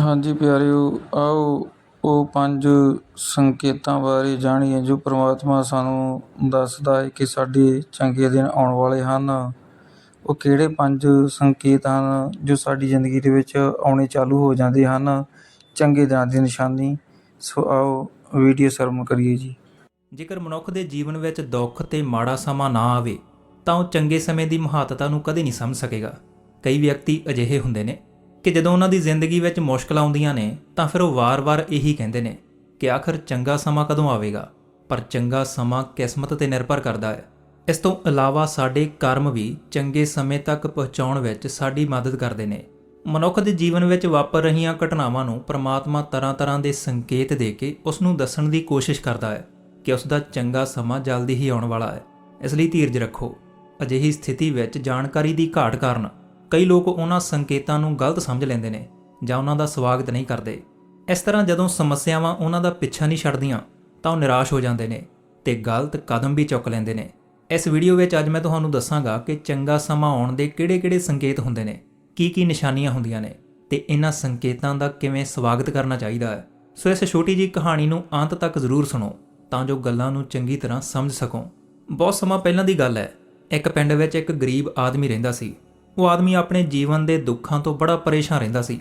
ਹਾਂਜੀ ਪਿਆਰਿਓ, ਆਓ ਉਹ ਪੰਜ ਸੰਕੇਤਾਂ ਬਾਰੇ ਜਾਣੀਏ ਜੋ ਪ੍ਰਮਾਤਮਾ ਸਾਨੂੰ ਦੱਸਦਾ ਹੈ ਕਿ ਸਾਡੇ ਚੰਗੇ ਦਿਨ ਆਉਣ ਵਾਲੇ ਹਨ। ਉਹ ਕਿਹੜੇ ਪੰਜ ਸੰਕੇਤ ਹਨ ਜੋ ਸਾਡੀ ਜ਼ਿੰਦਗੀ ਦੇ ਵਿੱਚ ਆਉਣੇ ਚਾਲੂ ਹੋ ਜਾਂਦੇ ਹਨ? ਚੰਗੇ ਦਿਨਾਂ ਦੀ ਨਿਸ਼ਾਨੀ। ਸੋ ਆਓ ਵੀਡੀਓ ਸ਼ਰਮ ਕਰੀਏ ਜੀ। ਜੇਕਰ ਮਨੁੱਖ ਦੇ ਜੀਵਨ ਵਿੱਚ ਦੁੱਖ ਤੇ ਮਾੜਾ ਸਮਾਂ ਨਾ ਆਵੇ, ਤਾਂ ਉਹ ਚੰਗੇ ਸਮੇਂ ਦੀ ਮਹੱਤਤਾ ਨੂੰ ਕਦੇ ਨਹੀਂ ਸਮਝ ਸਕੇਗਾ। ਕਈ ਵਿਅਕਤੀ ਅਜਿਹੇ ਹੁੰਦੇ ਨੇ ਕਿ ਜਦੋਂ ਉਹਨਾਂ ਦੀ ਜ਼ਿੰਦਗੀ ਵਿੱਚ ਮੁਸ਼ਕਲਾਂ ਆਉਂਦੀਆਂ ਨੇ, ਤਾਂ ਫਿਰ ਉਹ ਵਾਰ-ਵਾਰ ਇਹੀ ਕਹਿੰਦੇ ਨੇ ਕਿ ਆਖਰ ਚੰਗਾ ਸਮਾਂ ਕਦੋਂ ਆਵੇਗਾ? ਪਰ ਚੰਗਾ ਸਮਾਂ ਕਿਸਮਤ ਤੇ ਨਿਰਭਰ ਕਰਦਾ ਹੈ। ਇਸ ਤੋਂ ਇਲਾਵਾ ਸਾਡੇ ਕਰਮ ਵੀ ਚੰਗੇ ਸਮੇਂ ਤੱਕ ਪਹੁੰਚਾਉਣ ਵਿੱਚ ਸਾਡੀ ਮਦਦ ਕਰਦੇ ਨੇ। ਮਨੁੱਖ ਦੇ ਜੀਵਨ ਵਿੱਚ ਵਾਪਰ ਰਹੀਆਂ ਘਟਨਾਵਾਂ ਨੂੰ ਪ੍ਰਮਾਤਮਾ ਤਰ੍ਹਾਂ-ਤਰ੍ਹਾਂ ਦੇ ਸੰਕੇਤ ਦੇ ਕੇ ਉਸ ਨੂੰ ਦੱਸਣ ਦੀ ਕੋਸ਼ਿਸ਼ ਕਰਦਾ ਹੈ ਕਿ ਉਸ ਦਾ ਚੰਗਾ ਸਮਾਂ ਜਲਦੀ ਹੀ ਆਉਣ ਵਾਲਾ ਹੈ। ਇਸ ਲਈ ਧੀਰਜ ਰੱਖੋ। ਅਜਿਹੀ ਸਥਿਤੀ ਵਿੱਚ ਜਾਣਕਾਰੀ ਦੀ ਘਾਟ ਕਾਰਨ ਕਈ ਲੋਕ ਉਹਨਾਂ ਸੰਕੇਤਾਂ ਨੂੰ ਗਲਤ ਸਮਝ ਲੈਂਦੇ ਨੇ ਜਾਂ ਉਹਨਾਂ ਦਾ ਸਵਾਗਤ ਨਹੀਂ ਕਰਦੇ। ਇਸ ਤਰ੍ਹਾਂ ਜਦੋਂ ਸਮੱਸਿਆਵਾਂ ਉਹਨਾਂ ਦਾ ਪਿੱਛਾ ਨਹੀਂ ਛੱਡਦੀਆਂ, ਤਾਂ ਉਹ ਨਿਰਾਸ਼ ਹੋ ਜਾਂਦੇ ਨੇ ਤੇ ਗਲਤ ਕਦਮ ਵੀ ਚੁੱਕ ਲੈਂਦੇ ਨੇ। ਇਸ ਵੀਡੀਓ ਵਿੱਚ ਅੱਜ ਮੈਂ ਤੁਹਾਨੂੰ ਦੱਸਾਂਗਾ ਕਿ ਚੰਗਾ ਸਮਾਂ ਆਉਣ ਦੇ ਕਿਹੜੇ-ਕਿਹੜੇ ਸੰਕੇਤ ਹੁੰਦੇ ਨੇ, ਕੀ-ਕੀ ਨਿਸ਼ਾਨੀਆਂ ਹੁੰਦੀਆਂ ਨੇ ਤੇ ਇਹਨਾਂ ਸੰਕੇਤਾਂ ਦਾ ਕਿਵੇਂ ਸਵਾਗਤ ਕਰਨਾ ਚਾਹੀਦਾ ਹੈ। ਸੋ ਇਸ ਛੋਟੀ ਜਿਹੀ ਕਹਾਣੀ ਨੂੰ ਅੰਤ ਤੱਕ ਜ਼ਰੂਰ ਸੁਣੋ ਤਾਂ ਜੋ ਗੱਲਾਂ ਨੂੰ ਚੰਗੀ ਤਰ੍ਹਾਂ ਸਮਝ ਸਕੋ। ਬਹੁਤ ਸਮਾਂ ਪਹਿਲਾਂ ਦੀ ਗੱਲ ਹੈ, ਇੱਕ ਪਿੰਡ ਵਿੱਚ ਇੱਕ ਗਰੀਬ ਆਦਮੀ ਰਹਿੰਦਾ ਸੀ। ਉਹ ਆਦਮੀ ਆਪਣੇ ਜੀਵਨ ਦੇ ਦੁੱਖਾਂ ਤੋਂ ਬੜਾ ਪਰੇਸ਼ਾਨ ਰਹਿੰਦਾ ਸੀ।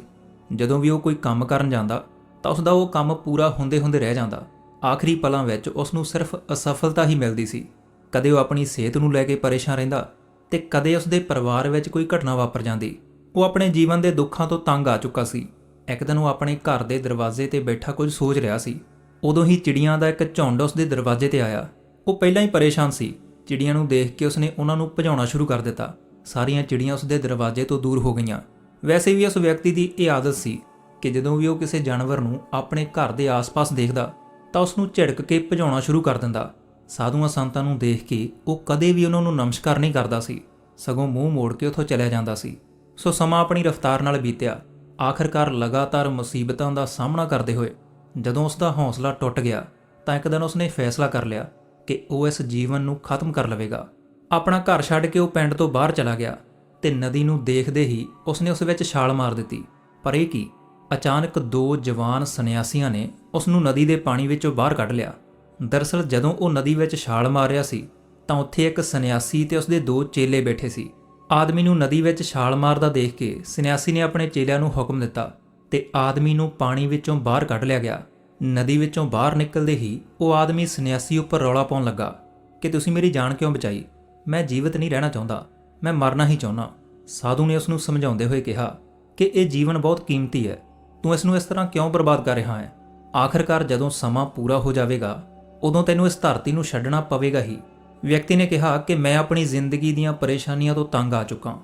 ਜਦੋਂ ਵੀ ਉਹ ਕੋਈ ਕੰਮ ਕਰਨ ਜਾਂਦਾ, ਤਾਂ ਉਸ ਦਾ ਉਹ ਕੰਮ ਪੂਰਾ ਹੁੰਦੇ-ਹੁੰਦੇ ਰਹਿ ਜਾਂਦਾ। ਆਖਰੀ ਪਲਾਂ ਵਿੱਚ ਉਸ ਨੂੰ ਸਿਰਫ ਅਸਫਲਤਾ ਹੀ ਮਿਲਦੀ ਸੀ। ਕਦੇ ਉਹ ਆਪਣੀ ਸਿਹਤ ਨੂੰ ਲੈ ਕੇ ਪਰੇਸ਼ਾਨ ਰਹਿੰਦਾ ਤੇ ਕਦੇ ਉਸ ਦੇ ਪਰਿਵਾਰ ਵਿੱਚ ਕੋਈ ਘਟਨਾ ਵਾਪਰ ਜਾਂਦੀ। ਉਹ ਆਪਣੇ ਜੀਵਨ ਦੇ ਦੁੱਖਾਂ ਤੋਂ ਤੰਗ ਆ ਚੁੱਕਾ ਸੀ। ਇੱਕ ਦਿਨ ਉਹ ਆਪਣੇ ਘਰ ਦੇ ਦਰਵਾਜ਼ੇ ਤੇ ਬੈਠਾ ਕੁਝ ਸੋਚ ਰਿਹਾ ਸੀ। ਉਦੋਂ ਹੀ ਚਿੜੀਆਂ ਦਾ ਇੱਕ ਝੁੰਡ ਉਸ ਦੇ ਦਰਵਾਜ਼ੇ ਤੇ ਆਇਆ। ਉਹ ਪਹਿਲਾਂ ਹੀ ਪਰੇਸ਼ਾਨ ਸੀ। ਚਿੜੀਆਂ ਨੂੰ ਦੇਖ ਕੇ ਉਸਨੇ ਉਹਨਾਂ ਨੂੰ ਭਜਾਉਣਾ ਸ਼ੁਰੂ ਕਰ ਦਿੱਤਾ। ਸਾਰੀਆਂ ਚਿੜੀਆਂ ਉਸ ਦੇ ਦਰਵਾਜ਼ੇ ਤੋਂ ਦੂਰ ਹੋ ਗਈਆਂ। ਵੈਸੇ ਵੀ ਉਸ ਵਿਅਕਤੀ ਦੀ ਇਹ ਆਦਤ ਸੀ ਕਿ ਜਦੋਂ ਵੀ ਉਹ ਕਿਸੇ ਜਾਨਵਰ ਨੂੰ ਆਪਣੇ ਘਰ ਦੇ ਆਸ-ਪਾਸ ਦੇਖਦਾ, ਤਾਂ ਉਸ ਨੂੰ ਝਿੜਕ ਕੇ ਭਜਾਉਣਾ ਸ਼ੁਰੂ ਕਰ ਦਿੰਦਾ। ਸਾਧੂਆਂ ਸੰਤਾਂ ਨੂੰ ਦੇਖ ਕੇ ਉਹ ਕਦੇ ਵੀ ਉਹਨਾਂ ਨੂੰ ਨਮਸਕਾਰ ਨਹੀਂ ਕਰਦਾ ਸੀ। ਸਗੋਂ ਮੂੰਹ ਮੋੜ ਕੇ ਉੱਥੋਂ ਚਲਿਆ ਜਾਂਦਾ ਸੀ। ਸੋ ਸਮਾਂ ਆਪਣੀ ਰਫ਼ਤਾਰ ਨਾਲ ਬੀਤਿਆ। ਆਖਰਕਾਰ ਲਗਾਤਾਰ ਮੁਸੀਬਤਾਂ ਦਾ ਸਾਹਮਣਾ ਕਰਦੇ ਹੋਏ ਜਦੋਂ ਉਸ ਦਾ ਹੌਸਲਾ ਟੁੱਟ ਗਿਆ, ਤਾਂ ਇੱਕ ਦਿਨ ਉਸਨੇ ਫੈਸਲਾ ਕਰ ਲਿਆ ਕਿ ਉਹ ਇਸ ਜੀਵਨ ਨੂੰ ਖਤਮ ਕਰ ਲਵੇਗਾ। ਆਪਣਾ ਘਰ ਛੱਡ ਕੇ ਉਹ ਪਿੰਡ ਤੋਂ ਬਾਹਰ ਚਲਾ ਗਿਆ ਤੇ ਨਦੀ ਨੂੰ ਦੇਖਦੇ ਹੀ ਉਸਨੇ ਉਸ ਵਿੱਚ ਛਾਲ ਮਾਰ ਦਿੱਤੀ। ਪਰ ਇਹ ਕੀ? ਅਚਾਨਕ ਦੋ ਜਵਾਨ ਸੰਨਿਆਸੀਆਂ ਨੇ ਉਸ ਨੂੰ ਨਦੀ ਦੇ ਪਾਣੀ ਵਿੱਚੋਂ ਬਾਹਰ ਕੱਢ ਲਿਆ। ਦਰਅਸਲ ਜਦੋਂ ਉਹ ਨਦੀ ਵਿੱਚ ਛਾਲ ਮਾਰ ਰਿਹਾ ਸੀ, ਤਾਂ ਉੱਥੇ ਇੱਕ ਸੰਨਿਆਸੀ ਤੇ ਉਸਦੇ ਦੋ ਚੇਲੇ ਬੈਠੇ ਸੀ। ਆਦਮੀ ਨੂੰ ਨਦੀ ਵਿੱਚ ਛਾਲ ਮਾਰਦਾ ਦੇਖ ਕੇ ਸੰਨਿਆਸੀ ਨੇ ਆਪਣੇ ਚੇਲਿਆਂ ਨੂੰ ਹੁਕਮ ਦਿੱਤਾ ਤੇ ਆਦਮੀ ਨੂੰ ਪਾਣੀ ਵਿੱਚੋਂ ਬਾਹਰ ਕੱਢ ਲਿਆ ਗਿਆ। ਨਦੀ ਵਿੱਚੋਂ ਬਾਹਰ ਨਿਕਲਦੇ ਹੀ ਉਹ ਆਦਮੀ ਸੰਨਿਆਸੀ ਉੱਪਰ ਰੌਲਾ ਪਾਉਣ ਲੱਗਾ। ਕਿ ਤੁਸੀਂ ਮੇਰੀ ਜਾਨ ਕਿਉਂ ਬਚਾਈ? ਮੈਂ ਜੀਵਤ ਨਹੀਂ ਰਹਿਣਾ ਚਾਹੁੰਦਾ। ਮੈਂ ਮਰਨਾ ਹੀ ਚਾਹੁੰਦਾ ਸਾਧੂ ਨੇ ਉਸ ਨੂੰ ਸਮਝਾਉਂਦੇ ਹੋਏ ਕਿਹਾ ਕਿ ਇਹ ਜੀਵਨ ਬਹੁਤ ਕੀਮਤੀ ਹੈ। ਤੂੰ ਇਸ ਨੂੰ ਇਸ ਤਰ੍ਹਾਂ ਕਿਉਂ ਬਰਬਾਦ ਕਰ ਰਿਹਾ ਹੈ? ਆਖਰਕਾਰ ਜਦੋਂ ਸਮਾਂ ਪੂਰਾ ਹੋ ਜਾਵੇਗਾ, ਉਦੋਂ ਤੈਨੂੰ ਇਸ ਧਰਤੀ ਨੂੰ ਛੱਡਣਾ ਪਵੇਗਾ ਹੀ। ਵਿਅਕਤੀ ਨੇ ਕਿਹਾ ਕਿ ਮੈਂ ਆਪਣੀ ਜ਼ਿੰਦਗੀ ਦੀਆਂ ਪਰੇਸ਼ਾਨੀਆਂ ਤੋਂ ਤੰਗ ਆ ਚੁੱਕਾ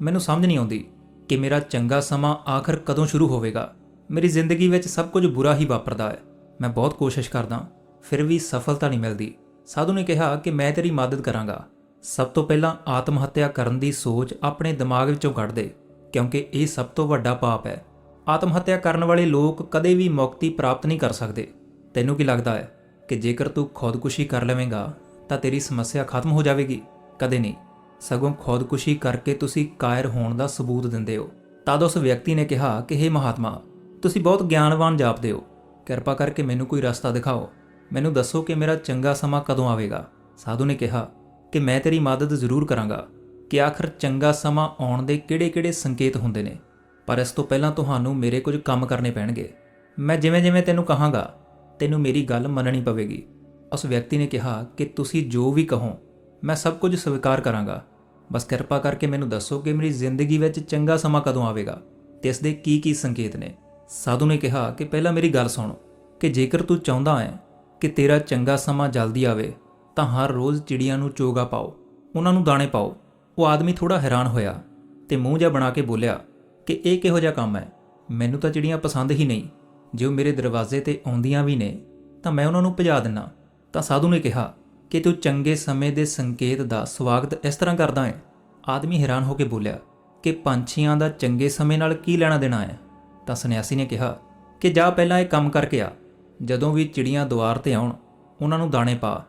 ਮੈਨੂੰ ਸਮਝ ਨਹੀਂ ਆਉਂਦੀ ਕਿ ਮੇਰਾ ਚੰਗਾ ਸਮਾਂ ਆਖਰ ਕਦੋਂ ਸ਼ੁਰੂ ਹੋਵੇਗਾ। ਮੇਰੀ ਜ਼ਿੰਦਗੀ ਵਿੱਚ ਸਭ ਕੁਝ ਬੁਰਾ ਹੀ ਵਾਪਰਦਾ ਹੈ। ਮੈਂ ਬਹੁਤ ਕੋਸ਼ਿਸ਼ ਕਰਦਾ ਫਿਰ ਵੀ ਸਫਲਤਾ ਨਹੀਂ ਮਿਲਦੀ। ਸਾਧੂ ਨੇ ਕਿਹਾ ਕਿ ਮੈਂ ਤੇਰੀ ਮਦਦ ਕਰਾਂਗਾ। ਸਭ ਤੋਂ ਪਹਿਲਾਂ ਆਤਮ ਹੱਤਿਆ ਕਰਨ ਦੀ ਸੋਚ ਆਪਣੇ ਦਿਮਾਗ ਵਿੱਚੋਂ ਕੱਢ ਦੇ, ਕਿਉਂਕਿ ਇਹ ਸਭ ਤੋਂ ਵੱਡਾ ਪਾਪ ਹੈ। ਆਤਮ ਹੱਤਿਆ ਕਰਨ ਵਾਲੇ ਲੋਕ ਕਦੇ ਵੀ ਮੁਕਤੀ ਪ੍ਰਾਪਤ ਨਹੀਂ ਕਰ ਸਕਦੇ। ਤੈਨੂੰ ਕੀ ਲੱਗਦਾ ਹੈ ਕਿ ਜੇਕਰ ਤੂੰ ਖੁਦਕੁਸ਼ੀ ਕਰ ਲਵੇਂਗਾ, ਤਾਂ ਤੇਰੀ ਸਮੱਸਿਆ ਖਤਮ ਹੋ ਜਾਵੇਗੀ? ਕਦੇ ਨਹੀਂ। ਸਗੋਂ ਖੁਦਕੁਸ਼ੀ ਕਰਕੇ ਤੁਸੀਂ ਕਾਇਰ ਹੋਣ ਦਾ ਸਬੂਤ ਦਿੰਦੇ ਹੋ। ਤਦ ਉਸ ਵਿਅਕਤੀ ਨੇ ਕਿਹਾ ਕਿ हे ਮਹਾਤਮਾ, ਤੁਸੀਂ ਬਹੁਤ ਗਿਆਨਵਾਨ ਜਾਪਦੇ ਹੋ। ਕਿਰਪਾ ਕਰਕੇ ਮੈਨੂੰ ਕੋਈ ਰਸਤਾ ਦਿਖਾਓ। ਮੈਨੂੰ ਦੱਸੋ ਕਿ ਮੇਰਾ ਚੰਗਾ ਸਮਾਂ ਕਦੋਂ ਆਵੇਗਾ? ਸਾਧੂ ਨੇ ਕਿਹਾ ਕਿ ਮੈਂ ਤੇਰੀ ਮਦਦ ਜ਼ਰੂਰ ਕਰਾਂਗਾ ਕਿ ਆਖਰ ਚੰਗਾ ਸਮਾਂ ਆਉਣ ਦੇ ਕਿਹੜੇ-ਕਿਹੜੇ ਸੰਕੇਤ ਹੁੰਦੇ ਨੇ। ਪਰ ਇਸ ਤੋਂ ਪਹਿਲਾਂ ਤੁਹਾਨੂੰ ਮੇਰੇ ਕੁਝ ਕੰਮ ਕਰਨੇ ਪੈਣਗੇ। ਮੈਂ ਜਿਵੇਂ-ਜਿਵੇਂ ਤੈਨੂੰ ਕਹਾਂਗਾ, ਤੈਨੂੰ ਮੇਰੀ ਗੱਲ ਮੰਨਣੀ ਪਵੇਗੀ। ਉਸ ਵਿਅਕਤੀ ਨੇ ਕਿਹਾ ਕਿ ਤੁਸੀਂ ਜੋ ਵੀ ਕਹੋ, ਮੈਂ ਸਭ ਕੁਝ ਸਵੀਕਾਰ ਕਰਾਂਗਾ। ਬਸ ਕਿਰਪਾ ਕਰਕੇ ਮੈਨੂੰ ਦੱਸੋ ਕਿ ਮੇਰੀ ਜ਼ਿੰਦਗੀ ਵਿੱਚ ਚੰਗਾ ਸਮਾਂ ਕਦੋਂ ਆਵੇਗਾ ਤੇ ਇਸ ਦੇ ਕੀ-ਕੀ ਸੰਕੇਤ ਨੇ। ਸਾਧੂ ਨੇ ਕਿਹਾ ਕਿ ਪਹਿਲਾਂ ਮੇਰੀ ਗੱਲ ਸੁਣ, ਕਿ ਜੇਕਰ ਤੂੰ ਚਾਹੁੰਦਾ ਹੈ ਕਿ ਤੇਰਾ ਚੰਗਾ ਸਮਾਂ ਜਲਦੀ ਆਵੇ ਤਾਂ ਹਰ ਰੋਜ਼ ਚਿੜੀਆਂ ਨੂੰ ਚੋਗਾ ਪਾਓ, ਉਹਨਾਂ ਨੂੰ ਦਾਣੇ ਪਾਓ। ਉਹ ਆਦਮੀ ਥੋੜਾ ਹੈਰਾਨ ਹੋਇਆ ਤੇ ਮੂੰਹ ਜਿਹਾ ਬਣਾ ਕੇ ਬੋਲਿਆ ਕਿ ਇਹ ਕਿਹੋ ਜਿਹਾ ਕੰਮ ਹੈ? ਮੈਨੂੰ ਤਾਂ ਚਿੜੀਆਂ ਪਸੰਦ ਹੀ ਨਹੀਂ। ਜੇ ਉਹ ਮੇਰੇ ਦਰਵਾਜ਼ੇ ਤੇ ਆਉਂਦੀਆਂ ਵੀ ਨੇ, ਤਾਂ ਮੈਂ ਉਹਨਾਂ ਨੂੰ ਭਜਾ ਦਿੰਨਾ। ਤਾਂ ਸਾਧੂ ਨੇ ਕਿਹਾ ਕਿ ਤੂੰ ਚੰਗੇ ਸਮੇਂ ਦੇ ਸੰਕੇਤ ਦਾ ਸਵਾਗਤ ਇਸ ਤਰ੍ਹਾਂ ਕਰਦਾ ਹੈ। ਆਦਮੀ ਹੈਰਾਨ ਹੋ ਕੇ ਬੋਲਿਆ ਕਿ ਪੰਛੀਆਂ ਦਾ ਚੰਗੇ ਸਮੇਂ ਨਾਲ ਕੀ ਲੈਣਾ ਦੇਣਾ ਹੈ? ਤਾਂ ਸੰਨਿਆਸੀ ਨੇ ਕਿਹਾ ਕਿ ਜਾ ਪਹਿਲਾਂ ਇਹ ਕੰਮ ਕਰਕੇ ਆ। ਜਦੋਂ ਵੀ ਚਿੜੀਆਂ ਦੁਆਰ ਤੇ ਆਉਣ, ਉਹਨਾਂ ਨੂੰ ਦਾਣੇ ਪਾ।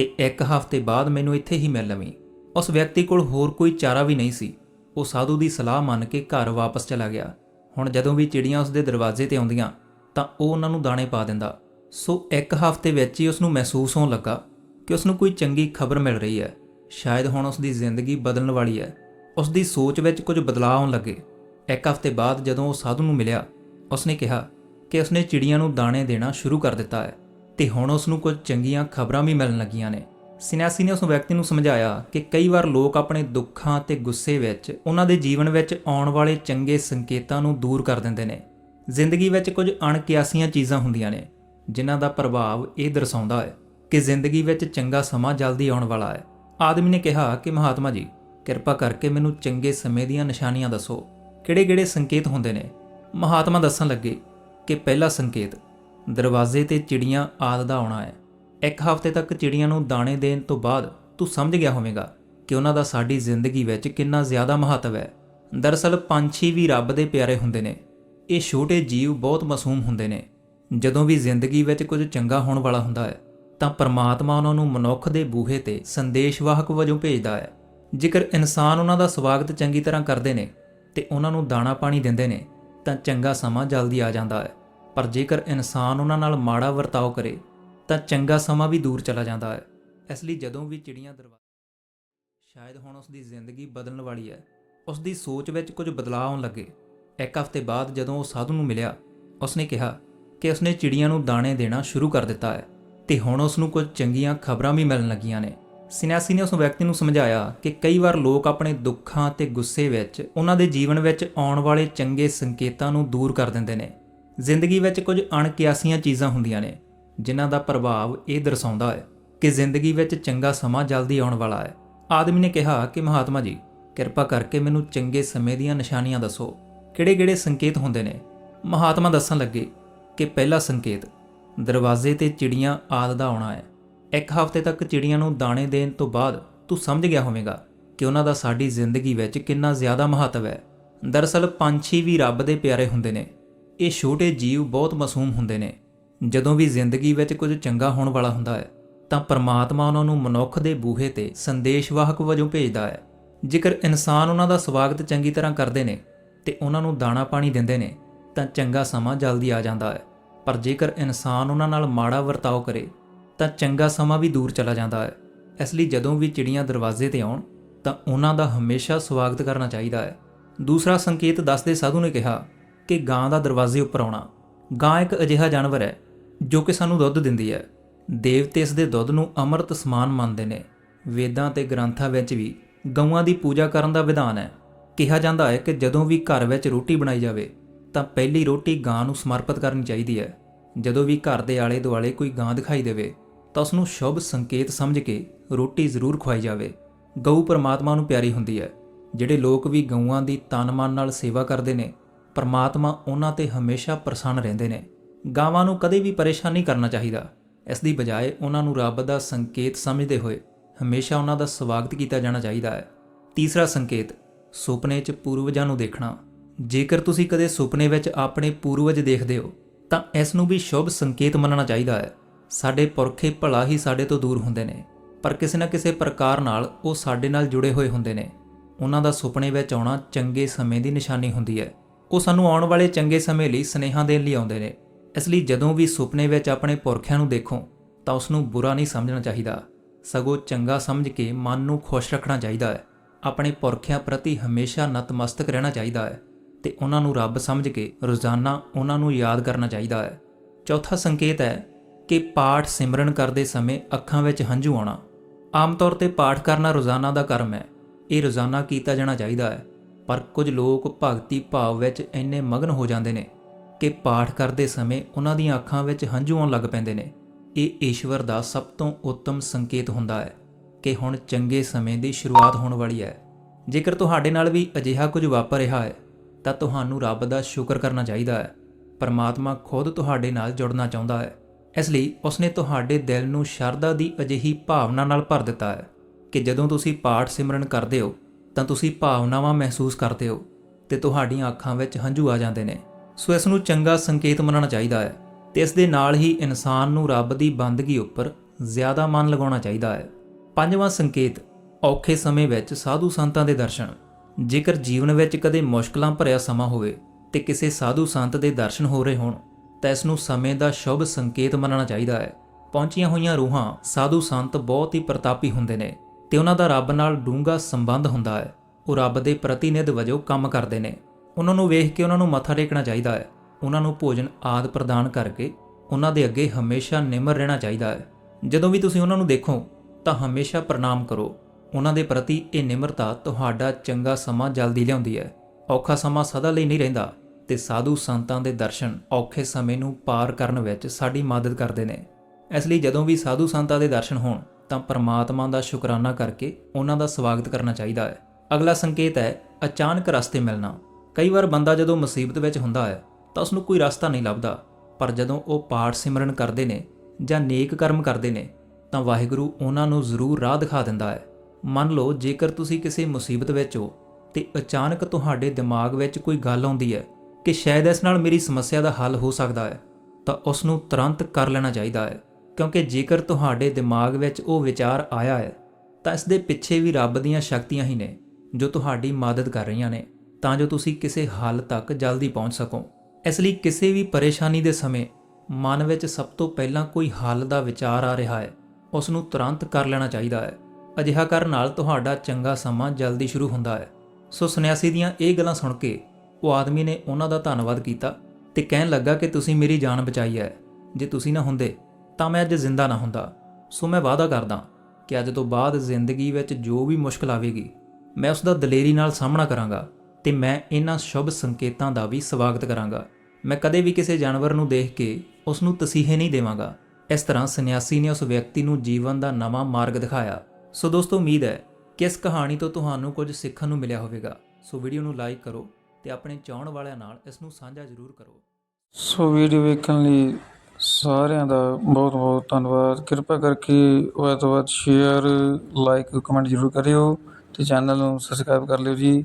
ਤੇ ਇੱਕ ਹਫ਼ਤੇ ਬਾਅਦ ਮੈਨੂੰ ਇੱਥੇ ਹੀ ਮਿਲ ਲਵੀਂ। ਉਸ ਵਿਅਕਤੀ ਕੋਲ ਹੋਰ ਕੋਈ ਚਾਰਾ ਵੀ ਨਹੀਂ ਸੀ। ਉਹ ਸਾਧੂ ਦੀ ਸਲਾਹ ਮੰਨ ਕੇ ਘਰ ਵਾਪਸ ਚਲਾ ਗਿਆ। ਹੁਣ ਜਦੋਂ ਵੀ ਚਿੜੀਆਂ ਉਸ ਦੇ ਦਰਵਾਜ਼ੇ ਤੇ ਆਉਂਦੀਆਂ, ਤਾਂ ਉਹ ਉਹਨਾਂ ਨੂੰ ਦਾਣੇ ਪਾ ਦਿੰਦਾ। ਸੋ ਇੱਕ ਹਫ਼ਤੇ ਵਿੱਚ ਹੀ ਉਸ ਨੂੰ ਮਹਿਸੂਸ ਹੋਣ ਲੱਗਾ ਕਿ ਉਸ ਨੂੰ ਕੋਈ ਚੰਗੀ ਖਬਰ ਮਿਲ ਰਹੀ ਹੈ। ਸ਼ਾਇਦ ਹੁਣ ਉਸ ਦੀ ਜ਼ਿੰਦਗੀ ਬਦਲਣ ਵਾਲੀ ਹੈ। ਉਸ ਦੀ ਸੋਚ ਵਿੱਚ ਕੁਝ ਬਦਲਾਅ ਆਉਣ ਲੱਗੇ। ਇੱਕ ਹਫ਼ਤੇ ਬਾਅਦ ਜਦੋਂ ਉਹ ਸਾਧੂ ਨੂੰ ਮਿਲਿਆ ਉਸਨੇ ਕਿਹਾ ਕਿ ਉਸਨੇ ਚਿੜੀਆਂ ਨੂੰ ਦਾਣੇ ਦੇਣਾ ਸ਼ੁਰੂ ਕਰ ਦਿੱਤਾ ਹੈ। ਤੇ ਹੁਣ ਉਸ ਨੂੰ ਕੁਝ ਚੰਗੀਆਂ ਖਬਰਾਂ ਵੀ ਮਿਲਣ ਲੱਗੀਆਂ ਨੇ। ਸਿਨਿਆਸੀ ਨੇ ਉਸ ਵਿਅਕਤੀ ਨੂੰ ਸਮਝਾਇਆ ਕਿ ਕਈ ਵਾਰ ਲੋਕ ਆਪਣੇ ਦੁੱਖਾਂ ਤੇ ਗੁੱਸੇ ਵਿੱਚ ਉਹਨਾਂ ਦੇ ਜੀਵਨ ਵਿੱਚ ਆਉਣ ਵਾਲੇ ਚੰਗੇ ਸੰਕੇਤਾਂ ਨੂੰ ਦੂਰ ਕਰ ਦਿੰਦੇ ਨੇ। ਜ਼ਿੰਦਗੀ ਵਿੱਚ ਕੁਝ ਅਣਕਿਆਸੀਆਂ ਚੀਜ਼ਾਂ ਹੁੰਦੀਆਂ ਨੇ, ਜਿਨ੍ਹਾਂ ਦਾ ਪ੍ਰਭਾਵ ਇਹ ਦਰਸਾਉਂਦਾ ਹੈ ਕਿ ਜ਼ਿੰਦਗੀ ਵਿੱਚ ਚੰਗਾ ਸਮਾਂ ਜਲਦੀ ਆਉਣ ਵਾਲਾ ਹੈ। ਆਦਮੀ ਨੇ ਕਿਹਾ ਕਿ, ਮਹਾਤਮਾ ਜੀ, ਕਿਰਪਾ ਕਰਕੇ ਮੈਨੂੰ ਚੰਗੇ ਸਮੇਂ ਦੀਆਂ ਨਿਸ਼ਾਨੀਆਂ ਦੱਸੋ। ਕਿਹੜੇ-ਕਿਹੜੇ ਸੰਕੇਤ ਹੁੰਦੇ ਨੇ? ਮਹਾਤਮਾ ਦੱਸਣ ਲੱਗੇ ਕਿ ਪਹਿਲਾ ਸੰਕੇਤ ਦਰਵਾਜ਼ੇ ਤੇ ਚਿੜੀਆਂ ਆਦ ਦਾ ਆਉਣਾ ਹੈ। ਇੱਕ ਹਫ਼ਤੇ ਤੱਕ ਚਿੜੀਆਂ ਨੂੰ ਦਾਣੇ ਦੇਣ ਤੋਂ ਬਾਅਦ ਤੂੰ ਸਮਝ ਗਿਆ ਹੋਵੇਂਗਾ ਕਿ ਉਹਨਾਂ ਦਾ ਸਾਡੀ ਜ਼ਿੰਦਗੀ ਵਿੱਚ ਕਿੰਨਾ ਜ਼ਿਆਦਾ ਮਹੱਤਵ ਹੈ। ਦਰਅਸਲ ਪੰਛੀ ਵੀ ਰੱਬ ਦੇ ਪਿਆਰੇ ਹੁੰਦੇ ਨੇ। ਇਹ ਛੋਟੇ ਜੀਵ ਬਹੁਤ ਮਾਸੂਮ ਹੁੰਦੇ ਨੇ। ਜਦੋਂ ਵੀ ਜ਼ਿੰਦਗੀ ਵਿੱਚ ਕੁਝ ਚੰਗਾ ਹੋਣ ਵਾਲਾ ਹੁੰਦਾ ਹੈ, ਤਾਂ ਪਰਮਾਤਮਾ ਉਹਨਾਂ ਨੂੰ ਮਨੁੱਖ ਦੇ ਬੂਹੇ ਤੇ ਸੰਦੇਸ਼ਵਾਹਕ ਵਜੋਂ ਭੇਜਦਾ ਹੈ। ਜੇਕਰ ਇਨਸਾਨ ਉਹਨਾਂ ਦਾ ਸਵਾਗਤ ਚੰਗੀ ਤਰ੍ਹਾਂ ਕਰਦੇ ਨੇ ਤੇ ਉਹਨਾਂ ਨੂੰ ਦਾਣਾ ਪਾਣੀ ਦਿੰਦੇ ਨੇ, ਤਾਂ ਚੰਗਾ ਸਮਾਂ ਜਲਦੀ ਆ ਜਾਂਦਾ ਹੈ। ਪਰ ਜੇਕਰ ਇਨਸਾਨ ਉਹਨਾਂ ਨਾਲ ਮਾੜਾ ਵਰਤਾਓ ਕਰੇ, ਤਾਂ ਚੰਗਾ ਸਮਾਂ ਵੀ ਦੂਰ ਚਲਾ ਜਾਂਦਾ ਹੈ। ਇਸ ਲਈ ਜਦੋਂ ਵੀ ਚਿੜੀਆਂ ਦਰਵਾ ਸ਼ਾਇਦ ਹੁਣ ਉਸ ਦੀ ਜ਼ਿੰਦਗੀ ਬਦਲਣ ਵਾਲੀ ਹੈ। ਉਸ ਦੀ ਸੋਚ ਵਿੱਚ ਕੁਝ ਬਦਲਾਅ ਆਉਣ ਲੱਗੇ। ਇੱਕ ਹਫ਼ਤੇ ਬਾਅਦ ਜਦੋਂ ਉਹ ਸਾਧੂ ਨੂੰ ਮਿਲਿਆ ਉਸ ਨੇ ਕਿਹਾ ਕਿ ਉਸਨੇ ਚਿੜੀਆਂ ਨੂੰ ਦਾਣੇ ਦੇਣਾ ਸ਼ੁਰੂ ਕਰ ਦਿੱਤਾ ਹੈ ਤੇ ਹੁਣ ਉਸ ਨੂੰ ਕੁਝ ਚੰਗੀਆਂ ਖਬਰਾਂ ਵੀ ਮਿਲਣ ਲੱਗੀਆਂ ਨੇ। ਸਿਨਿਆਸੀ ਨੇ ਉਸ ਵਿਅਕਤੀ ਨੂੰ ਸਮਝਾਇਆ ਕਿ ਕਈ ਵਾਰ ਲੋਕ ਆਪਣੇ ਦੁੱਖਾਂ ਤੇ ਗੁੱਸੇ ਵਿੱਚ, ਉਹਨਾਂ ਦੇ ਜੀਵਨ ਵਿੱਚ ਆਉਣ ਵਾਲੇ ਚੰਗੇ ਸੰਕੇਤਾਂ ਨੂੰ ਦੂਰ ਕਰ ਦਿੰਦੇ ਨੇ। ਜ਼ਿੰਦਗੀ ਵਿੱਚ ਕੁਝ ਅਣਕਿਆਸੀਆਂ ਚੀਜ਼ਾਂ ਹੁੰਦੀਆਂ ਨੇ, ਜਿਨ੍ਹਾਂ ਦਾ ਪ੍ਰਭਾਵ ਇਹ ਦਰਸਾਉਂਦਾ ਹੈ ਕਿ ਜ਼ਿੰਦਗੀ ਵਿੱਚ ਚੰਗਾ ਸਮਾਂ ਜਲਦੀ ਆਉਣ ਵਾਲਾ ਹੈ। ਆਦਮੀ ਨੇ ਕਿਹਾ ਕਿ, ਮਹਾਤਮਾ ਜੀ, ਕਿਰਪਾ ਕਰਕੇ ਮੈਨੂੰ ਚੰਗੇ ਸਮੇਂ ਦੀਆਂ ਨਿਸ਼ਾਨੀਆਂ ਦੱਸੋ। ਕਿਹੜੇ-ਕਿਹੜੇ ਸੰਕੇਤ ਹੁੰਦੇ ਨੇ? ਮਹਾਤਮਾ ਦੱਸਣ ਲੱਗੇ ਕਿ ਪਹਿਲਾ ਸੰਕੇਤ, ਦਰਵਾਜ਼ੇ ਤੇ ਚਿੜੀਆਂ ਆਦ ਦਾ ਆਉਣਾ ਹੈ। ਇੱਕ ਹਫ਼ਤੇ ਤੱਕ ਚਿੜੀਆਂ ਨੂੰ ਦਾਣੇ ਦੇਣ ਤੋਂ ਬਾਅਦ ਤੂੰ ਸਮਝ ਗਿਆ ਹੋਵੇਂਗਾ ਕਿ ਉਹਨਾਂ ਦਾ ਸਾਡੀ ਜ਼ਿੰਦਗੀ ਵਿੱਚ ਕਿੰਨਾ ਜ਼ਿਆਦਾ ਮਹੱਤਵ ਹੈ। ਦਰਅਸਲ ਪੰਛੀ ਵੀ ਰੱਬ ਦੇ ਪਿਆਰੇ ਹੁੰਦੇ ਨੇ। ਇਹ ਛੋਟੇ ਜੀਵ ਬਹੁਤ ਮਾਸੂਮ ਹੁੰਦੇ ਨੇ। ਜਦੋਂ ਵੀ ਜ਼ਿੰਦਗੀ ਵਿੱਚ ਕੁਝ ਚੰਗਾ ਹੋਣ ਵਾਲਾ ਹੁੰਦਾ ਹੈ, ਤਾਂ ਪਰਮਾਤਮਾ ਉਹਨਾਂ ਨੂੰ ਮਨੁੱਖ ਦੇ ਬੂਹੇ ਤੇ ਸੰਦੇਸ਼ਵਾਹਕ ਵਜੋਂ ਭੇਜਦਾ ਹੈ। ਜੇਕਰ ਇਨਸਾਨ ਉਹਨਾਂ ਦਾ ਸਵਾਗਤ ਚੰਗੀ ਤਰ੍ਹਾਂ ਕਰਦੇ ਨੇ ਤੇ ਉਹਨਾਂ ਨੂੰ ਦਾਣਾ ਪਾਣੀ ਦਿੰਦੇ ਨੇ, ਤਾਂ ਚੰਗਾ ਸਮਾਂ ਜਲਦੀ ਆ ਜਾਂਦਾ ਹੈ। ਪਰ ਜੇਕਰ ਇਨਸਾਨ ਉਹਨਾਂ ਨਾਲ ਮਾੜਾ ਵਰਤਾਓ ਕਰੇ, ਤਾਂ ਚੰਗਾ ਸਮਾਂ ਵੀ ਦੂਰ ਚਲਾ ਜਾਂਦਾ ਹੈ। ਇਸ ਲਈ ਜਦੋਂ ਵੀ ਚਿੜੀਆਂ ਦਰਵਾਜ਼ੇ ਤੇ ਆਉਣ, ਤਾਂ ਉਹਨਾਂ ਦਾ ਹਮੇਸ਼ਾ ਸਵਾਗਤ ਕਰਨਾ ਚਾਹੀਦਾ ਹੈ। ਦੂਸਰਾ ਸੰਕੇਤ ਦੱਸਦੇ ਸਾਧੂ ਨੇ ਕਿਹਾ ਕਿ ਗਾਂ ਦਾ ਦਰਵਾਜ਼ੇ ਉੱਪਰ ਆਉਣਾ। ਗਾਂ ਇੱਕ ਅਜਿਹਾ ਜਾਨਵਰ ਹੈ, ਜੋ ਕਿ ਸਾਨੂੰ ਦੁੱਧ ਦਿੰਦੀ ਹੈ। ਦੇਵਤੇ ਇਸ ਦੇ ਦੁੱਧ ਨੂੰ ਅੰਮ੍ਰਿਤ ਸਮਾਨ ਮੰਨਦੇ ਨੇ। ਵੇਦਾਂ ਤੇ ਗ੍ਰੰਥਾਂ ਵਿੱਚ ਵੀ ਗਊਆਂ ਦੀ ਪੂਜਾ ਕਰਨ ਦਾ ਵਿਧਾਨ ਹੈ। ਕਿਹਾ ਜਾਂਦਾ ਹੈ ਕਿ ਜਦੋਂ ਵੀ ਘਰ ਵਿੱਚ ਰੋਟੀ ਬਣਾਈ ਜਾਵੇ, ਤਾਂ ਪਹਿਲੀ ਰੋਟੀ ਗਾਂ ਨੂੰ ਸਮਰਪਿਤ ਕਰਨੀ ਚਾਹੀਦੀ ਹੈ। ਜਦੋਂ ਵੀ ਘਰ ਦੇ ਆਲੇ ਦੁਆਲੇ ਕੋਈ ਗਾਂ ਦਿਖਾਈ ਦੇਵੇ, ਤਾਂ ਉਸ ਨੂੰ ਸ਼ੁਭ ਸੰਕੇਤ ਸਮਝ ਕੇ ਰੋਟੀ ਜ਼ਰੂਰ ਖਵਾਈ ਜਾਵੇ। ਗਊ ਪਰਮਾਤਮਾ ਨੂੰ ਪਿਆਰੀ ਹੁੰਦੀ ਹੈ, ਜਿਹੜੇ ਲੋਕ ਵੀ ਗਊਆਂ ਦੀ ਤਨ ਮਨ ਨਾਲ ਸੇਵਾ ਕਰਦੇ ਨੇ ਪਰਮਾਤਮਾ ਉਹਨਾਂ ਤੇ ਹਮੇਸ਼ਾ ਪ੍ਰਸੰਨ ਰਹਿੰਦੇ ਨੇ। ਗਾਵਾਂ ਨੂੰ ਕਦੇ ਵੀ ਪਰੇਸ਼ਾਨ ਨਹੀਂ ਕਰਨਾ ਚਾਹੀਦਾ। ਇਸ ਦੀ ਬਜਾਏ ਉਹਨਾਂ ਨੂੰ ਰੱਬ ਦਾ ਸੰਕੇਤ ਸਮਝਦੇ ਹੋਏ ਹਮੇਸ਼ਾ ਉਹਨਾਂ ਦਾ ਸਵਾਗਤ ਕੀਤਾ ਜਾਣਾ ਚਾਹੀਦਾ ਹੈ। ਤੀਸਰਾ ਸੰਕੇਤ, ਸੁਪਨੇ 'ਚ ਪੂਰਵਜਾਂ ਨੂੰ ਦੇਖਣਾ। ਜੇਕਰ ਤੁਸੀਂ ਕਦੇ ਸੁਪਨੇ ਵਿੱਚ ਆਪਣੇ ਪੂਰਵਜ ਦੇਖਦੇ ਹੋ, ਤਾਂ ਇਸ ਨੂੰ ਵੀ ਸ਼ੁਭ ਸੰਕੇਤ ਮੰਨਣਾ ਚਾਹੀਦਾ ਹੈ। ਸਾਡੇ ਪੁਰਖੇ ਭਲਾ ਹੀ ਸਾਡੇ ਤੋਂ ਦੂਰ ਹੁੰਦੇ ਨੇ, ਪਰ ਕਿਸੇ ਨਾ ਕਿਸੇ ਪ੍ਰਕਾਰ ਨਾਲ ਉਹ ਸਾਡੇ ਨਾਲ ਜੁੜੇ ਹੋਏ ਹੁੰਦੇ ਨੇ। ਉਹਨਾਂ ਦਾ ਸੁਪਨੇ ਵਿੱਚ ਆਉਣਾ ਚੰਗੇ ਸਮੇਂ ਦੀ ਨਿਸ਼ਾਨੀ ਹੁੰਦੀ ਹੈ। ਉਹ ਸਾਨੂੰ ਆਉਣ ਵਾਲੇ ਚੰਗੇ ਸਮੇਂ ਲਈ ਸਨੇਹਾ ਦੇਣ ਲਈ ਆਉਂਦੇ ਨੇ। ਇਸ ਲਈ ਜਦੋਂ ਵੀ ਸੁਪਨੇ ਵਿੱਚ ਆਪਣੇ ਪੁਰਖਿਆਂ ਨੂੰ ਦੇਖੋ, ਤਾਂ ਉਸ ਨੂੰ ਬੁਰਾ ਨਹੀਂ ਸਮਝਣਾ ਚਾਹੀਦਾ। ਸਗੋਂ ਚੰਗਾ ਸਮਝ ਕੇ ਮਨ ਨੂੰ ਖੁਸ਼ ਰੱਖਣਾ ਚਾਹੀਦਾ ਹੈ। ਆਪਣੇ ਪੁਰਖਿਆਂ ਪ੍ਰਤੀ ਹਮੇਸ਼ਾ ਨਤਮਸਤਕ ਰਹਿਣਾ ਚਾਹੀਦਾ ਹੈ ਤੇ ਉਹਨਾਂ ਨੂੰ ਰੱਬ ਸਮਝ ਕੇ ਰੋਜ਼ਾਨਾ ਉਹਨਾਂ ਨੂੰ ਯਾਦ ਕਰਨਾ ਚਾਹੀਦਾ ਹੈ। ਚੌਥਾ ਸੰਕੇਤ ਹੈ ਕਿ ਪਾਠ ਸਿਮਰਨ ਕਰਦੇ ਸਮੇਂ ਅੱਖਾਂ ਵਿੱਚ ਹੰਝੂ ਆਉਣਾ। ਆਮ ਤੌਰ ਤੇ ਪਾਠ ਕਰਨਾ ਰੋਜ਼ਾਨਾ ਦਾ ਕਰਮ ਹੈ। ਇਹ ਰੋਜ਼ਾਨਾ ਕੀਤਾ ਜਾਣਾ ਚਾਹੀਦਾ ਹੈ। ਪਰ ਕੁਝ ਲੋਕ ਭਗਤੀ ਭਾਵ ਵਿੱਚ ਇੰਨੇ ਮਗਨ ਹੋ ਜਾਂਦੇ ਨੇ ਕਿ ਪਾਠ ਕਰਦੇ ਸਮੇਂ ਉਹਨਾਂ ਦੀਆਂ ਅੱਖਾਂ ਵਿੱਚ ਹੰਝੂ ਆਉਣ ਲੱਗ ਪੈਂਦੇ ਨੇ। ਇਹ ਈਸ਼ਵਰ ਦਾ ਸਭ ਤੋਂ ਉੱਤਮ ਸੰਕੇਤ ਹੁੰਦਾ ਹੈ ਕਿ ਹੁਣ ਚੰਗੇ ਸਮੇਂ ਦੀ ਸ਼ੁਰੂਆਤ ਹੋਣ ਵਾਲੀ ਹੈ। ਜੇਕਰ ਤੁਹਾਡੇ ਨਾਲ ਵੀ ਅਜਿਹਾ ਕੁਝ ਵਾਪਰ ਰਿਹਾ ਹੈ, ਤਾਂ ਤੁਹਾਨੂੰ ਰੱਬ ਦਾ ਸ਼ੁਕਰ ਕਰਨਾ ਚਾਹੀਦਾ ਹੈ। ਪਰਮਾਤਮਾ ਖੁਦ ਤੁਹਾਡੇ ਨਾਲ ਜੁੜਨਾ ਚਾਹੁੰਦਾ ਹੈ। ਇਸ ਲਈ ਉਸਨੇ ਤੁਹਾਡੇ ਦਿਲ ਨੂੰ ਸ਼ਰਧਾ ਦੀ ਅਜਿਹੀ ਭਾਵਨਾ ਨਾਲ ਭਰ ਦਿੱਤਾ ਹੈ ਕਿ ਜਦੋਂ ਤੁਸੀਂ ਪਾਠ ਸਿਮਰਨ ਕਰਦੇ ਹੋ ਤਾਂ ਤੁਸੀਂ ਭਾਵਨਾਵਾਂ ਮਹਿਸੂਸ ਕਰਦੇ ਹੋ ਤੇ ਤੁਹਾਡੀਆਂ ਅੱਖਾਂ ਵਿੱਚ ਹੰਝੂ ਆ ਜਾਂਦੇ ਨੇ। ਸੋ ਇਸ ਨੂੰ ਚੰਗਾ ਸੰਕੇਤ ਮੰਨਣਾ ਚਾਹੀਦਾ ਹੈ ਤੇ ਇਸ ਦੇ ਨਾਲ ਹੀ ਇਨਸਾਨ ਨੂੰ ਰੱਬ ਦੀ ਬੰਦਗੀ ਉੱਪਰ ਜ਼ਿਆਦਾ ਮਨ ਲਗਾਉਣਾ ਚਾਹੀਦਾ ਹੈ। ਪੰਜਵਾਂ ਸੰਕੇਤ, ਔਖੇ ਸਮੇਂ ਵਿੱਚ ਸਾਧੂ ਸੰਤਾਂ ਦੇ ਦਰਸ਼ਨ। ਜੇਕਰ ਜੀਵਨ ਵਿੱਚ ਕਦੇ ਮੁਸ਼ਕਲਾਂ ਭਰਿਆ ਸਮਾਂ ਹੋਵੇ ਤੇ ਕਿਸੇ ਸਾਧੂ ਸੰਤ ਦੇ ਦਰਸ਼ਨ ਹੋ ਰਹੇ ਹੋਣ, ਤਾਂ ਇਸ ਨੂੰ ਸਮੇਂ ਦਾ ਸ਼ੁਭ ਸੰਕੇਤ ਮੰਨਣਾ ਚਾਹੀਦਾ ਹੈ। ਪਹੁੰਚੀਆਂ ਹੋਈਆਂ ਰੂਹਾਂ ਸਾਧੂ ਸੰਤ ਬਹੁਤ ਹੀ ਪ੍ਰਤਾਪੀ ਹੁੰਦੇ ਨੇ। ਤੇ ਉਹਨਾਂ ਦਾ ਰੱਬ ਨਾਲ ਡੂੰਘਾ ਸੰਬੰਧ ਹੁੰਦਾ ਹੈ। ਉਹ ਰੱਬ ਦੇ ਪ੍ਰਤੀਨਿਧ ਵਜੋਂ ਕੰਮ ਕਰਦੇ ਨੇ। ਉਹਨਾਂ ਨੂੰ ਵੇਖ ਕੇ ਉਹਨਾਂ ਨੂੰ ਮੱਥਾ ਟੇਕਣਾ ਚਾਹੀਦਾ ਹੈ। ਉਹਨਾਂ ਨੂੰ ਭੋਜਨ ਆਦ ਪ੍ਰਦਾਨ ਕਰਕੇ ਉਹਨਾਂ ਦੇ ਅੱਗੇ ਹਮੇਸ਼ਾ ਨਿਮਰ ਰਹਿਣਾ ਚਾਹੀਦਾ ਹੈ। ਜਦੋਂ ਵੀ ਤੁਸੀਂ ਉਹਨਾਂ ਨੂੰ ਦੇਖੋ, ਤਾਂ ਹਮੇਸ਼ਾ ਪ੍ਰਣਾਮ ਕਰੋ। ਉਹਨਾਂ ਦੇ ਪ੍ਰਤੀ ਇਹ ਨਿਮਰਤਾ ਤੁਹਾਡਾ ਚੰਗਾ ਸਮਾਂ ਜਲਦੀ ਲਿਆਉਂਦੀ ਹੈ। ਔਖਾ ਸਮਾਂ ਸਦਾ ਲਈ ਨਹੀਂ ਰਹਿੰਦਾ ਤੇ ਸਾਧੂ ਸੰਤਾਂ ਦੇ ਦਰਸ਼ਨ ਔਖੇ ਸਮੇਂ ਨੂੰ ਪਾਰ ਕਰਨ ਵਿੱਚ ਸਾਡੀ ਮਦਦ ਕਰਦੇ ਨੇ। ਇਸ ਲਈ ਜਦੋਂ ਵੀ ਸਾਧੂ ਸੰਤਾਂ ਦੇ ਦਰਸ਼ਨ ਹੋਣ ਤਾਂ ਪਰਮਾਤਮਾ ਦਾ ਸ਼ੁਕਰਾਨਾ ਕਰਕੇ ਉਹਨਾਂ ਦਾ ਸਵਾਗਤ ਕਰਨਾ ਚਾਹੀਦਾ ਹੈ। ਅਗਲਾ ਸੰਕੇਤ ਹੈ, ਅਚਾਨਕ ਰਸਤੇ ਮਿਲਣਾ। ਕਈ ਵਾਰ ਬੰਦਾ ਜਦੋਂ ਮੁਸੀਬਤ ਵਿੱਚ ਹੁੰਦਾ ਹੈ, ਤਾਂ ਉਸ ਨੂੰ ਕੋਈ ਰਸਤਾ ਨਹੀਂ ਲੱਭਦਾ। ਪਰ ਜਦੋਂ ਉਹ ਪਾਠ ਸਿਮਰਨ ਕਰਦੇ ਨੇ ਜਾਂ ਨੇਕ ਕਰਮ ਕਰਦੇ ਨੇ, ਤਾਂ ਵਾਹਿਗੁਰੂ ਉਹਨਾਂ ਨੂੰ ਜ਼ਰੂਰ ਰਾਹ ਦਿਖਾ ਦਿੰਦਾ ਹੈ। ਮੰਨ ਲਓ, ਜੇਕਰ ਤੁਸੀਂ ਕਿਸੇ ਮੁਸੀਬਤ ਵਿੱਚ ਹੋ ਤੇ ਅਚਾਨਕ ਤੁਹਾਡੇ ਦਿਮਾਗ ਵਿੱਚ ਕੋਈ ਗੱਲ ਆਉਂਦੀ ਹੈ ਕਿ ਸ਼ਾਇਦ ਇਸ ਨਾਲ ਮੇਰੀ ਸਮੱਸਿਆ ਦਾ ਹੱਲ ਹੋ ਸਕਦਾ ਹੈ, ਤਾਂ ਉਸ ਨੂੰ ਤੁਰੰਤ ਕਰ ਲੈਣਾ ਚਾਹੀਦਾ ਹੈ। ਕਿਉਂਕਿ ਜੇਕਰ ਤੁਹਾਡੇ ਦਿਮਾਗ ਵਿੱਚ ਉਹ ਵਿਚਾਰ ਆਇਆ ਹੈ, ਤਾਂ ਇਸ ਦੇ ਪਿੱਛੇ ਵੀ ਰੱਬ ਦੀਆਂ ਸ਼ਕਤੀਆਂ ਹੀ ਨੇ, ਜੋ ਤੁਹਾਡੀ ਮਦਦ ਕਰ ਰਹੀਆਂ ਨੇ, ਤਾਂ ਜੋ ਤੁਸੀਂ ਕਿਸੇ ਹੱਲ ਤੱਕ ਜਲਦੀ ਪਹੁੰਚ ਸਕੋ। ਇਸ ਲਈ ਕਿਸੇ ਵੀ ਪਰੇਸ਼ਾਨੀ ਦੇ ਸਮੇਂ ਮਨ ਵਿੱਚ ਸਭ ਤੋਂ ਪਹਿਲਾਂ ਕੋਈ ਹੱਲ ਦਾ ਵਿਚਾਰ ਆ ਰਿਹਾ ਹੈ, ਉਸ ਨੂੰ ਤੁਰੰਤ ਕਰ ਲੈਣਾ ਚਾਹੀਦਾ ਹੈ। ਅਜਿਹਾ ਕਰਨ ਨਾਲ ਤੁਹਾਡਾ ਚੰਗਾ ਸਮਾਂ ਜਲਦੀ ਸ਼ੁਰੂ ਹੁੰਦਾ ਹੈ। ਸੋ ਸੁਨਿਆਸੀ ਦੀਆਂ ਇਹ ਗੱਲਾਂ ਸੁਣ ਕੇ ਉਹ ਆਦਮੀ ਨੇ ਉਹਨਾਂ ਦਾ ਧੰਨਵਾਦ ਕੀਤਾ ਤੇ ਕਹਿਣ ਲੱਗਾ ਕਿ ਤੁਸੀਂ ਮੇਰੀ ਜਾਨ ਬਚਾਈ ਹੈ। ਜੇ ਤੁਸੀਂ ਨਾ ਹੁੰਦੇ ਤਾਂ ਮੈਂ ਅੱਜ ਜ਼ਿੰਦਾ ਨਾ ਹੁੰਦਾ। ਸੋ ਮੈਂ ਵਾਅਦਾ ਕਰਦਾ ਕਿ ਅੱਜ ਤੋਂ ਬਾਅਦ ਜ਼ਿੰਦਗੀ ਵਿੱਚ ਜੋ ਵੀ ਮੁਸ਼ਕਲ ਆਵੇਗੀ, ਮੈਂ ਉਸ ਦਾ ਦਲੇਰੀ ਨਾਲ ਸਾਹਮਣਾ ਕਰਾਂਗਾ ਤੇ ਮੈਂ ਇਹਨਾਂ ਸ਼ੁਭ ਸੰਕੇਤਾਂ ਦਾ ਵੀ ਸਵਾਗਤ ਕਰਾਂਗਾ। ਮੈਂ ਕਦੇ ਵੀ ਕਿਸੇ ਜਾਨਵਰ ਨੂੰ ਦੇਖ ਕੇ ਉਸ ਨੂੰ ਤਸੀਹੇ ਨਹੀਂ ਦੇਵਾਂਗਾ। ਇਸ ਤਰ੍ਹਾਂ ਸੰਨਿਆਸੀ ਨੇ ਉਸ ਵਿਅਕਤੀ ਨੂੰ ਜੀਵਨ ਦਾ ਨਵਾਂ ਮਾਰਗ ਦਿਖਾਇਆ। ਸੋ ਦੋਸਤੋ, ਉਮੀਦ ਹੈ ਕਿ ਇਸ ਕਹਾਣੀ ਤੋਂ ਤੁਹਾਨੂੰ ਕੁਝ ਸਿੱਖਣ ਨੂੰ ਮਿਲਿਆ ਹੋਵੇਗਾ। ਸੋ ਵੀਡੀਓ ਨੂੰ ਲਾਈਕ ਕਰੋ ਤੇ ਆਪਣੇ ਚਾਹਣ ਵਾਲਿਆਂ ਨਾਲ ਇਸ ਨੂੰ ਸਾਂਝਾ ਜ਼ਰੂਰ ਕਰੋ। ਸੋ ਵੀਡੀਓ ਵੇਖਣ ਲਈ ਸਾਰਿਆਂ ਦਾ ਬਹੁਤ ਬਹੁਤ ਧੰਨਵਾਦ। ਕਿਰਪਾ ਕਰਕੇ ਵੱਧ ਤੋਂ ਵੱਧ ਸ਼ੇਅਰ ਲਾਈਕ ਕਮੈਂਟ ਜ਼ਰੂਰ ਕਰਿਓ ਅਤੇ ਚੈਨਲ ਨੂੰ ਸਬਸਕ੍ਰਾਈਬ ਕਰ ਲਿਓ ਜੀ।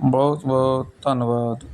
ਬਹੁਤ ਬਹੁਤ ਧੰਨਵਾਦ।